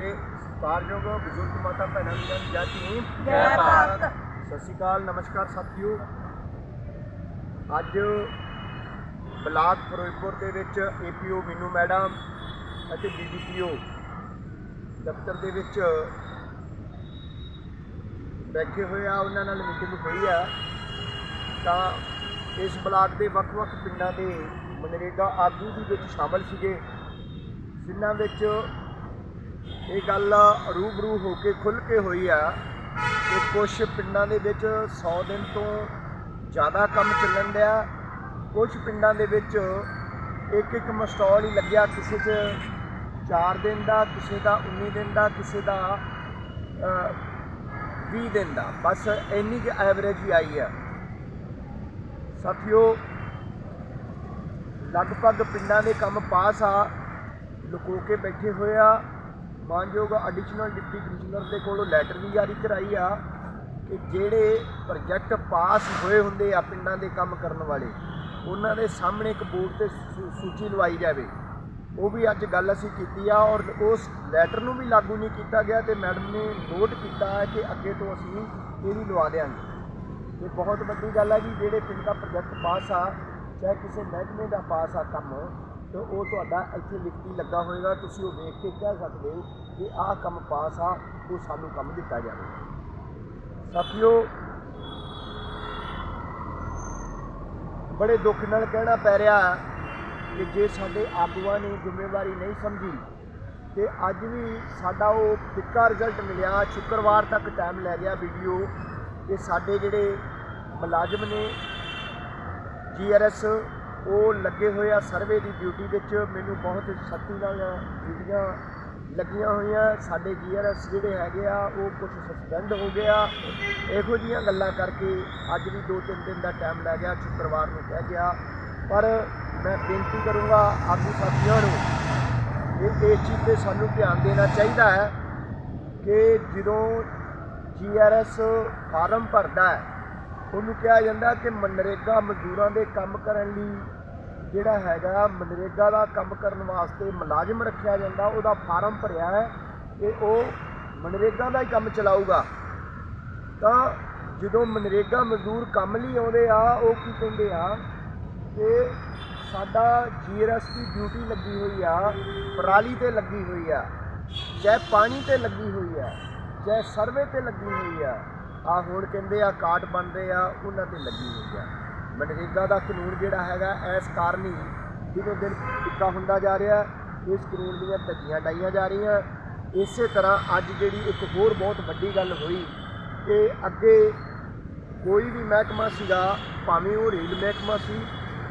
ਮਾਰੇ ਸਤਿਕਾਰਯੋਗ ਬਜ਼ੁਰਗ ਮਾਤਾ ਭੈਣਾਂ ਦੀ ਜੈ ਭੀਮ। ਜੈ ਭਾਰਤ। ਸਤਿ ਸ਼੍ਰੀ ਅਕਾਲ ਨਮਸਕਾਰ ਸਾਥੀਓ। ਅੱਜ ਬਲਾਕ ਫਿਰੋਜ਼ਪੁਰ ਦੇ ਵਿੱਚ ਏਪੀਓ ਮੀਨੂ ਮੈਡਮ ਅਤੇ ਬੀਡੀਪੀਓ ਦਫ਼ਤਰ ਦੇ ਵਿੱਚ ਬੈਠੇ ਹੋਏ ਆ ਉਹਨਾਂ ਨਾਲ ਮੀਟਿੰਗ ਹੋਈ ਆ। ਤਾਂ ਇਸ ਬਲਾਕ ਦੇ ਵੱਖ-ਵੱਖ ਪਿੰਡਾਂ ਦੇ ਮਨਰੇਗਾ ਆਗੂ ਵੀ ਵਿੱਚ ਸ਼ਾਮਲ ਸੀਗੇ ਜਿਨ੍ਹਾਂ ਵਿੱਚ ਇਹ ਗੱਲ ਰੂਬਰੂ ਹੋ ਕੇ ਖੁੱਲ ਕੇ ਹੋਈ ਆ ਕਿ ਕੁਝ ਪਿੰਡਾਂ ਦੇ ਵਿੱਚ 100 ਦਿਨ ਤੋਂ ਜ਼ਿਆਦਾ ਕੰਮ ਚੱਲਣ ਡਿਆ। ਕੁਝ ਪਿੰਡਾਂ ਦੇ ਵਿੱਚ ਇੱਕ ਇੱਕ ਮਸਟਾਲ ਹੀ ਲੱਗਿਆ ਕਿਸੇ 'ਚ 4 ਦਿਨ ਦਾ ਕਿਸੇ ਦਾ 19 ਦਿਨ ਦਾ ਕਿਸੇ ਦਾ ਅ, 20 ਦਿਨ ਦਾ। ਬਸ ਇੰਨੀ ਕਿ ਐਵਰੇਜ ਹੀ ਆਈ ਆ। ਸਾਥੀਓ ਲਗਭਗ ਪਿੰਡਾਂ ਦੇ ਕੰਮ ਪਾਸ ਆ। ਲੁਕੋ ਕੇ ਬੈਠੇ ਹੋਏ ਆ। ਮਾਨਯੋਗ ਐਡੀਸ਼ਨਲ ਡਿਪਟੀ ਕਮਿਸ਼ਨਰ ਦੇ ਕੋਲੋਂ ਲੈਟਰ ਵੀ ਜਾਰੀ ਕਰਾਈ ਆ ਕਿ ਜਿਹੜੇ ਪ੍ਰੋਜੈਕਟ ਪਾਸ ਹੋਏ ਹੁੰਦੇ ਆ ਪਿੰਡਾਂ ਦੇ ਕੰਮ ਕਰਨ ਵਾਲੇ, ਉਹਨਾਂ ਦੇ ਸਾਹਮਣੇ ਇੱਕ ਬੋਰਡ ਤੇ ਸੂ- ਸੂਚੀ ਲਵਾਈ ਜਾਵੇ। ਉਹ ਵੀ ਅੱਜ ਗੱਲ ਅਸੀਂ ਕੀਤੀ ਆ ਔਰ ਉਸ ਲੈਟਰ ਨੂੰ ਵੀ ਲਾਗੂ ਨਹੀਂ ਕੀਤਾ ਗਿਆ ਤੇ ਮੈਡਮ ਨੇ ਨੋਟ ਕੀਤਾ ਕਿ ਅੱਗੇ ਤੋਂ ਅਸੀਂ ਇਹ ਵੀ ਲਵਾ ਦੇਵਾਂਗੇ ਇਹ ਬਹੁਤ ਵੱਡੀ ਗੱਲ ਆ ਜੀ, ਜਿਹੜੇ ਪਿੰਡ ਦਾ ਪ੍ਰੋਜੈਕਟ ਪਾਸ ਆ, ਚਾਹੇ ਕਿਸੇ ਮਹਿਕਮੇ ਦਾ ਪਾਸ ਆ ਕੰਮ ਤੇ ਉਹ ਤੁਹਾਡਾ ਇੱਥੇ ਲਿਖਤੀ ਲੱਗਾ ਹੋਏਗਾ, ਤੁਸੀਂ ਉਹ ਵੇਖ ਕੇ ਕਹਿ ਸਕਦੇ ਹੋ ਕਿ ਆਹ ਕੰਮ ਪਾਸ ਆ, ਉਹ ਸਾਨੂੰ ਕੰਮ ਦਿੱਤਾ ਜਾਵੇ। ਸਾਥੀਓ, ਬੜੇ ਦੁੱਖ ਨਾਲ ਕਹਿਣਾ ਪੈ ਰਿਹਾ ਕਿ ਜੇ ਸਾਡੇ ਆਗੂਆਂ ਨੇ ਜ਼ਿੰਮੇਵਾਰੀ ਨਹੀਂ ਸਮਝੀ, ਤੇ ਅੱਜ ਵੀ ਸਾਡਾ ਉਹ ਫਿੱਕਾ ਰਿਜ਼ਲਟ ਮਿਲਿਆ, ਸ਼ੁੱਕਰਵਾਰ ਤੱਕ ਟਾਈਮ ਲੈ ਗਿਆ ਵੀਡੀਓ ਕਿ ਸਾਡੇ ਜਿਹੜੇ ਮੁਲਾਜ਼ਮ ਨੇ ਜੀਆਰਐਸ ਉਹ ਲੱਗੇ ਹੋਏ ਆ ਸਰਵੇ ਦੀ ਡਿਊਟੀ ਵਿੱਚ। ਮੈਨੂੰ ਬਹੁਤ ਸਖਤੀ ਨਾਲ ਡਿਊਟੀਆਂ ਲੱਗੀਆਂ ਹੋਈਆਂ। ਸਾਡੇ ਜੀਆਰਐਸ ਜਿਹੜੇ ਹੈਗੇ ਆ, ਉਹ ਕੁਝ ਸਸਪੈਂਡ ਹੋ ਗਿਆ ਇਹੋ ਜੀਆਂ ਗੱਲਾਂ ਕਰਕੇ ਅੱਜ ਵੀ 2-3 ਦਿਨ ਦਾ ਟਾਈਮ ਲੈ ਗਿਆ ਸ਼ੁੱਕਰਵਾਰ ਨੂੰ ਕਹਿ ਗਿਆ। ਪਰ ਮੈਂ ਬੇਨਤੀ ਕਰੂੰਗਾ ਆਗੂ ਸਾਥੀਆਂ ਨੂੰ ਇਹ ਇਸ ਚੀਜ਼ ਤੇ ਸਾਨੂੰ ਧਿਆਨ ਦੇਣਾ ਚਾਹੀਦਾ ਹੈ ਕਿ ਜਦੋਂ ਜੀਆਰਐਸ ਫਾਰਮ ਭਰਦਾ ਹੈ ਉਹਨੂੰ ਕਿਹਾ ਜਾਂਦਾ ਕਿ ਮਨਰੇਗਾ ਮਜ਼ਦੂਰਾਂ ਦੇ ਕੰਮ ਕਰਨ ਲਈ ਜਿਹੜਾ ਹੈਗਾ ਮਨਰੇਗਾ ਦਾ ਕੰਮ ਕਰਨ ਵਾਸਤੇ ਮੁਲਾਜ਼ਮ ਰੱਖਿਆ ਜਾਂਦਾ, ਉਹਦਾ ਫਾਰਮ ਭਰਿਆ ਹੈ ਕਿ ਉਹ ਮਨਰੇਗਾ ਦਾ ਹੀ ਕੰਮ ਚਲਾਊਗਾ। ਤਾਂ ਜਦੋਂ ਮਨਰੇਗਾ ਮਜ਼ਦੂਰ ਕੰਮ ਲਈ ਆਉਂਦੇ ਆ, ਉਹ ਕੀ ਕਹਿੰਦੇ ਆ ਕਿ ਸਾਡਾ ਜੀਆਰਐਸ ਦੀ ਡਿਊਟੀ ਲੱਗੀ ਹੋਈ ਆ, ਪਰਾਲੀ ਤੇ ਲੱਗੀ ਹੋਈ ਆ, ਚਾਹੇ ਪਾਣੀ ਤੇ ਲੱਗੀ ਹੋਈ ਆ, ਚਾਹੇ ਸਰਵੇ ਤੇ ਲੱਗੀ ਹੋਈ ਆ ਆ ਹੁਣ ਕਹਿੰਦੇ ਆ ਕਾਰਡ ਬਣਦੇ ਆ, ਉਹਨਾਂ ਤੇ ਲੱਗੀ ਹੋਈ ਆ। ਮਨਰੇਗਾ ਦਾ ਕਾਨੂੰਨ ਜਿਹੜਾ ਹੈਗਾ, ਇਸ ਕਾਰਨ ਹੀ ਦਿਨੋ ਦਿਨ ਟਿੱਕਾ ਹੁੰਦਾ ਜਾ ਰਿਹਾ। ਇਸ ਕਾਨੂੰਨ ਦੀਆਂ ਧੱਜੀਆਂ ਡਾਈਆਂ ਜਾ ਰਹੀਆਂ। ਇਸੇ ਤਰ੍ਹਾਂ ਅੱਜ ਜਿਹੜੀ ਇੱਕ ਹੋਰ ਬਹੁਤ ਵੱਡੀ ਗੱਲ ਹੋਈ ਕਿ ਅੱਗੇ ਕੋਈ ਵੀ ਮਹਿਕਮਾ ਸੀਗਾ, ਭਾਵੇਂ ਉਹ ਰੇਲ ਮਹਿਕਮਾ ਸੀ,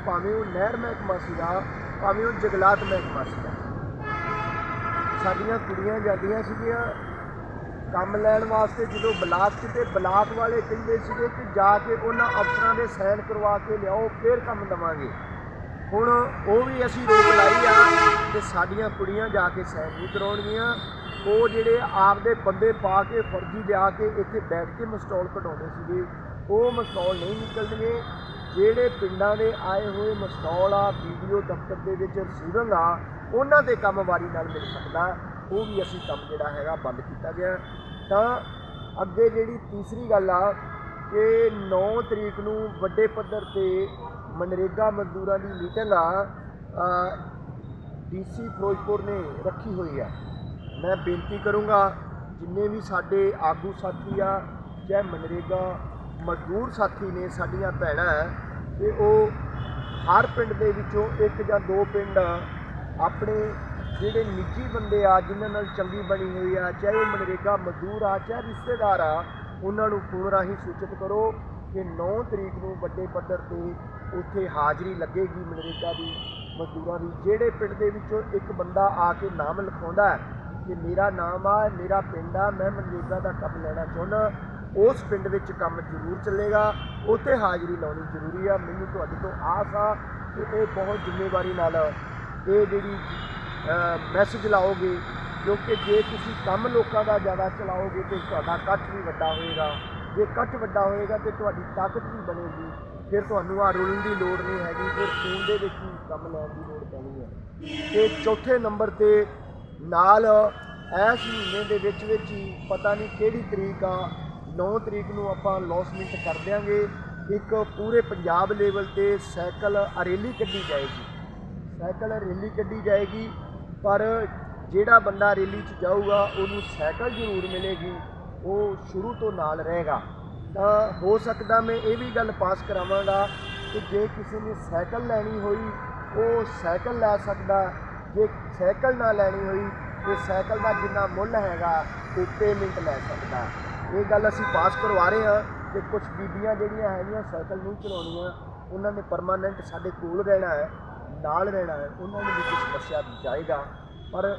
ਭਾਵੇਂ ਉਹ ਨਹਿਰ ਮਹਿਕਮਾ ਸੀਗਾ, ਭਾਵੇਂ ਉਹ ਜੰਗਲਾਤ ਮਹਿਕਮਾ ਸੀਗਾ। ਸਾਡੀਆਂ ਕੁੜੀਆਂ ਜਾਂਦੀਆਂ ਸੀਗੀਆਂ ਕੰਮ ਲੈਣ ਵਾਸਤੇ ਜਦੋਂ ਬਲਾਕ 'ਚ ਬਲਾਕ ਵਾਲੇ ਕਹਿੰਦੇ ਸੀਗੇ ਕਿ ਜਾ ਕੇ ਉਹਨਾਂ ਅਫਸਰਾਂ ਦੇ ਸਾਈਨ ਕਰਵਾ ਕੇ ਲਿਆਓ, ਫਿਰ ਕੰਮ ਦੇਵਾਂਗੇ। ਹੁਣ ਉਹ ਵੀ ਅਸੀਂ ਰੋਕ ਲਾਈ ਆ ਕਿ ਸਾਡੀਆਂ ਕੁੜੀਆਂ ਜਾ ਕੇ ਸਾਈਨ ਨਹੀਂ ਕਰਾਉਣਗੀਆਂ। ਉਹ ਜਿਹੜੇ ਆਪਦੇ ਬੰਦੇ ਪਾ ਕੇ ਫਰਜ਼ੀ ਲਿਆ ਕੇ ਇੱਥੇ ਬੈਠ ਕੇ ਮਸਟਾਲ ਕਢਾਉਂਦੇ ਸੀਗੇ, ਉਹ ਮਸਟਾਲ ਨਹੀਂ ਨਿਕਲਣਗੇ। ਜਿਹੜੇ ਪਿੰਡਾਂ ਦੇ ਆਏ ਹੋਏ ਮਸਟਾਲ ਆ ਵੀਡੀਓ ਦਫ਼ਤਰ ਦੇ ਵਿੱਚ ਰਸੀਵਿੰਗ ਆ, ਉਹਨਾਂ ਦੇ ਕੰਮ ਵਾਰੀ ਨਾਲ ਮਿਲ ਸਕਦਾ। ਉਹ ਵੀ ਅਸੀਂ ਕੰਮ ਜਿਹੜਾ ਹੈਗਾ ਬੰਦ ਕੀਤਾ ਗਿਆ। ਤਾਂ ਅੱਗੇ ਜਿਹੜੀ ਤੀਸਰੀ ਗੱਲ ਆ ਕਿ 9 ਤਰੀਕ ਨੂੰ ਵੱਡੇ ਪੱਧਰ ਤੇ ਮਨਰੇਗਾ ਮਜ਼ਦੂਰਾਂ ਦੀ ਮੀਟਿੰਗ ਆ ਡੀਸੀ ਫਿਰੋਜ਼ਪੁਰ ਨੇ ਰੱਖੀ ਹੋਈ ਹੈ ਮੈਂ ਬੇਨਤੀ ਕਰੂੰਗਾ ਜਿੰਨੇ ਵੀ ਸਾਡੇ ਆਗੂ ਸਾਥੀ ਆ, ਚਾਹੇ ਮਨਰੇਗਾ ਮਜ਼ਦੂਰ ਸਾਥੀ ਨੇ ਸਾਡੀਆਂ ਭੈਣਾਂ ਹੈ ਕਿ ਉਹ ਹਰ ਪਿੰਡ ਦੇ ਵਿੱਚੋਂ ਇੱਕ ਜਾਂ ਦੋ ਪਿੰਡ ਆਪਣੇ ਜਿਹੜੇ ਨਿੱਜੀ ਬੰਦੇ ਆ, ਜਿਨ੍ਹਾਂ ਨਾਲ ਚੰਗੀ ਬਣੀ ਹੋਈ ਆ, ਚਾਹੇ ਉਹ ਮਨਰੇਗਾ ਮਜ਼ਦੂਰ ਆ, ਚਾਹੇ ਰਿਸ਼ਤੇਦਾਰ ਆ, ਉਹਨਾਂ ਨੂੰ ਫੋਨ ਰਾਹੀਂ ਸੂਚਿਤ ਕਰੋ ਕਿ 9 ਤਰੀਕ ਨੂੰ ਵੱਡੇ ਪੱਧਰ ਤੇ ਉੱਥੇ ਹਾਜ਼ਰੀ ਲੱਗੇਗੀ ਮਨਰੇਗਾ ਦੀ, ਮਜ਼ਦੂਰਾਂ ਦੀ। ਜਿਹੜੇ ਪਿੰਡ ਦੇ ਵਿੱਚੋਂ ਇੱਕ ਬੰਦਾ ਆ ਕੇ ਨਾਮ ਲਿਖਾਉਂਦਾ ਹੈ ਕਿ ਮੇਰਾ ਨਾਮ ਆ, ਮੇਰਾ ਪਿੰਡ ਆ, ਮੈਂ ਮਨਰੇਗਾ ਦਾ ਕੰਮ ਲੈਣਾ ਚਾਹੁੰਦਾ, ਉਸ ਪਿੰਡ ਵਿੱਚ ਕੰਮ ਜ਼ਰੂਰ ਚੱਲੇਗਾ, ਉੱਥੇ ਹਾਜ਼ਰੀ ਲਾਉਣੀ ਜ਼ਰੂਰੀ ਆ। ਮੈਨੂੰ ਤੁਹਾਡੇ ਤੋਂ ਆਸ ਆ ਕਿ ਇਹ ਬਹੁਤ ਜ਼ਿੰਮੇਵਾਰੀ ਨਾਲ ਇਹ ਜਿਹੜੀ ਮੈਸੇਜ ਲਾਓਗੇ, ਕਿਉਂਕਿ ਜੇ ਤੁਸੀਂ ਕੰਮ ਲੋਕਾਂ ਦਾ ਜ਼ਿਆਦਾ ਚਲਾਓਗੇ ਤੇ ਤੁਹਾਡਾ ਇਕੱਠ ਵੀ ਵੱਡਾ ਹੋਏਗਾ। ਜੇ ਇਕੱਠ ਵੱਡਾ ਹੋਏਗਾ ਤੇ ਤੁਹਾਡੀ ਤਾਕਤ ਵੀ ਬਣੇਗੀ। ਫਿਰ ਤੁਹਾਨੂੰ ਆ ਰੁਲਣ ਦੀ ਲੋੜ ਨਹੀਂ ਹੈਗੀ, ਫਿਰ ਖੂਨ ਦੇ ਵਿੱਚ ਹੀ ਕੰਮ ਲੈਣ ਦੀ ਲੋੜ ਪੈਣੀ ਹੈ। ਤੇ ਚੌਥੇ ਨੰਬਰ ਤੇ ਨਾਲ ਇਸ ਮਹੀਨੇ ਦੇ ਵਿੱਚ ਵਿੱਚ ਹੀ ਪਤਾ ਨਹੀਂ ਕਿਹੜੀ ਤਰੀਕ ਆ 9 ਤਰੀਕ ਨੂੰ ਆਪਾਂ ਲੌਸਮੈਂਟ ਕਰ ਦਿਆਂਗੇ। ਇੱਕ ਪੂਰੇ ਪੰਜਾਬ ਲੈਵਲ ਤੇ ਸਾਈਕਲ ਰੈਲੀ ਕੱਢੀ ਜਾਏਗੀ। ਸਾਈਕਲ ਰੈਲੀ ਕੱਢੀ ਜਾਏਗੀ। ਪਰ ਜਿਹੜਾ ਬੰਦਾ ਰੈਲੀ 'ਚ ਜਾਊਗਾ, ਉਹਨੂੰ ਸਾਈਕਲ ਜ਼ਰੂਰ ਮਿਲੇਗੀ, ਉਹ ਸ਼ੁਰੂ ਤੋਂ ਨਾਲ ਰਹੇਗਾ। ਤਾਂ ਹੋ ਸਕਦਾ ਮੈਂ ਇਹ ਵੀ ਗੱਲ ਪਾਸ ਕਰਾਵਾਂਗਾ ਕਿ ਜੇ ਕਿਸੇ ਨੇ ਸਾਈਕਲ ਲੈਣੀ ਹੋਈ, ਉਹ ਸਾਈਕਲ ਲੈ ਸਕਦਾ। ਜੇ ਸਾਈਕਲ ਨਾ ਲੈਣੀ ਹੋਈ, ਤੇ ਸਾਈਕਲ ਦਾ ਜਿੰਨਾ ਮੁੱਲ ਹੈਗਾ, ਉਹ ਪੇਮੈਂਟ ਲੈ ਸਕਦਾ। ਇਹ ਗੱਲ ਅਸੀਂ ਪਾਸ ਕਰਵਾ ਰਹੇ ਹਾਂ ਕਿ ਕੁਝ ਬੀਬੀਆਂ ਜਿਹੜੀਆਂ ਹੈਗੀਆਂ ਸਾਈਕਲ ਨਹੀਂ ਚਲਾਉਣੀਆਂ, ਉਹਨਾਂ ਨੇ ਪਰਮਾਨੈਂਟ ਸਾਡੇ ਕੋਲ ਰਹਿਣਾ ਹੈ। ਨਾਲ ਰਹਿਣਾ ਹੈ, ਉਹਨਾਂ ਨੂੰ ਵੀ ਕੁਝ ਦੱਸਿਆ ਜਾਏਗਾ। ਪਰ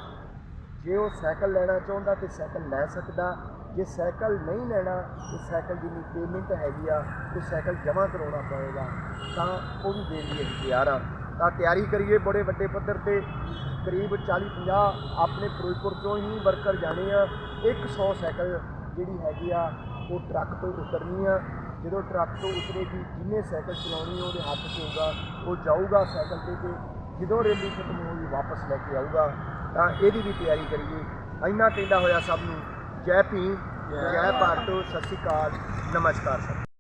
ਜੇ ਉਹ ਸਾਈਕਲ ਲੈਣਾ ਚਾਹੁੰਦਾ ਤੇ ਸਾਈਕਲ ਲੈ ਸਕਦਾ। ਜੇ ਸਾਈਕਲ ਨਹੀਂ ਲੈਣਾ, ਤੇ ਸਾਈਕਲ ਦੀ ਨੀ ਪੇਮੈਂਟ ਹੈਗੀ ਆ, ਤੇ ਸਾਈਕਲ ਜਮ੍ਹਾਂ ਕਰਾਉਣਾ ਪਵੇਗਾ, ਤਾਂ ਉਹ ਵੀ ਦੇਣ ਲਈ ਅਸੀਂ ਤਿਆਰ ਆ ਤਾਂ ਤਿਆਰੀ ਕਰੀਏ ਬੜੇ ਵੱਡੇ ਪੱਧਰ ਤੇ। ਕਰੀਬ 40 50 ਆਪਣੇ ਫਿਰੋਜ਼ਪੁਰ ਤੋਂ ਹੀ ਵਰਕਰ ਜਾਣੇ ਆ। 100 ਸਾਈਕਲ ਜਿਹੜੀ ਹੈਗੀ ਆ, ਉਹ ਟਰੱਕ ਤੋਂ ਉਤਰਨੀ ਆ। ਜਦੋਂ ਟਰੱਕ ਤੋਂ ਉਤਰੇਗੀ ਜਿਹਨੇ ਸਾਈਕਲ ਚਲਾਉਣੀ ਉਹਦੇ ਹੱਥ 'ਚ ਹੋਊਗਾ ਉਹ ਜਾਊਗਾ ਸਾਈਕਲ ਤੇ ਤੇ ਜਦੋਂ ਰੈਲੀ ਖਤਮ ਹੋਊਗੀ ਵਾਪਸ ਲੈ ਕੇ ਆਊਗਾ। ਤਾਂ ਇਹਦੀ ਵੀ ਤਿਆਰੀ ਕਰੀਏ। ਇੰਨਾ ਕਹਿੰਦਾ ਹੋਇਆ ਸਭ ਨੂੰ ਜੈ ਭੀਮ ਜੈ ਭਾਰਤ ਸਤਿ ਸ਼੍ਰੀ ਅਕਾਲ ਨਮਸਕਾਰ ਸਰ